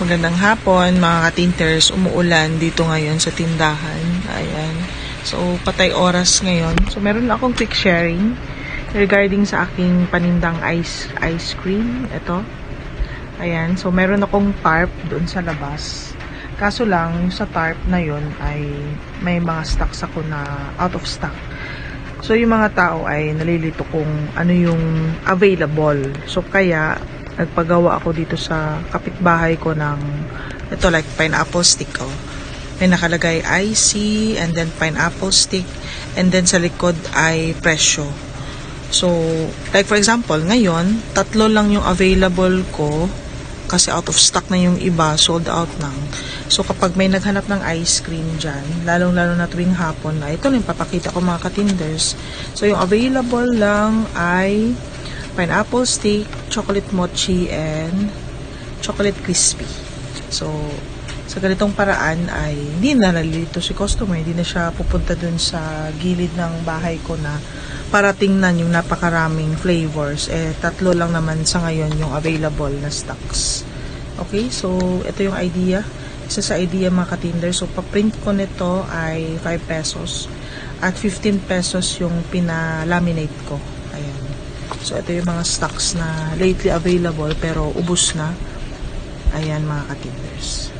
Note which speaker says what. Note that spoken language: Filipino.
Speaker 1: Magandang hapon mga katinters. Umuulan dito ngayon sa tindahan. Ayan. So, patay oras ngayon. So, meron akong quick sharing regarding sa aking panindang ice ice cream. Ito. Ayan. So, meron akong tarp doon sa labas. Kaso lang, sa tarp na yon ay may mga stocks ako na out of stock. So, yung mga tao ay nalilito kung ano yung available. So, kaya, nagpagawa ako dito sa kapitbahay ko ng, ito like pineapple stick ko. May nakalagay IC, and then pineapple stick, and then sa likod ay presyo. So, like for example, ngayon, tatlo lang yung available ko kasi out of stock na yung iba, sold out lang. So, kapag may naghanap ng ice cream dyan, lalong-lalo na tuwing hapon na, ito lang papakita ko mga katinders. So, yung available lang ay pineapple stick, chocolate mochi, and chocolate crispy. So, sa ganitong paraan ay hindi na nalilito si customer, hindi na siya pupunta dun sa gilid ng bahay ko na para tingnan yung napakaraming flavors. Eh, tatlo lang naman sa ngayon yung available na stocks. Okay, so ito yung idea. Isa sa idea mga katinder. So, paprint ko nito ay 5 pesos. At 15 pesos yung pinalaminate ko. So, ito yung mga stocks na lately available pero ubos na. Ayan mga katinders.